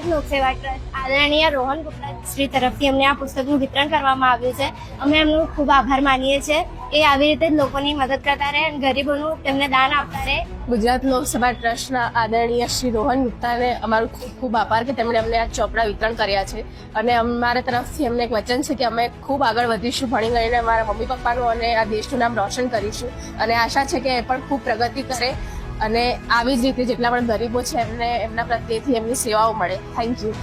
ગુજરાત લોકસેવા trust આદરણીય રોહન ગુપ્તા શ્રી તરફથી અમને આ પુસ્તકનું વિતરણ કરવામાં આવ્યું છે. અમે એમનો ખૂબ આભાર માનીએ છીએ. એ આવી રીતે જ લોકોની મદદ કરતા રહે અને ગરીબોનું તેમને દાન આપતા રહે. ગુજરાત લોકસભા ટ્રસ્ટના આદરણીય શ્રી રોહન ગુપ્તાને અમારું ખૂબ ખૂબ આભાર કે તેમણે અમને આ ચોપડા વિતરણ કર્યા છે. અને અમારા તરફથી અમને એક વચન છે કે અમે ખૂબ આગળ વધીશું, ભણી ગણીને અમારા મમ્મી પપ્પાનું અને આ દેશનું નામ રોશન કરીશું. અને આશા છે કે એ પણ ખૂબ પ્રગતિ કરે. અને આવી જ રીતે જેટલા પણ ગરીબો છે એમને, એમના પ્રત્યેથી એમની સેવાઓ મળે. Thank you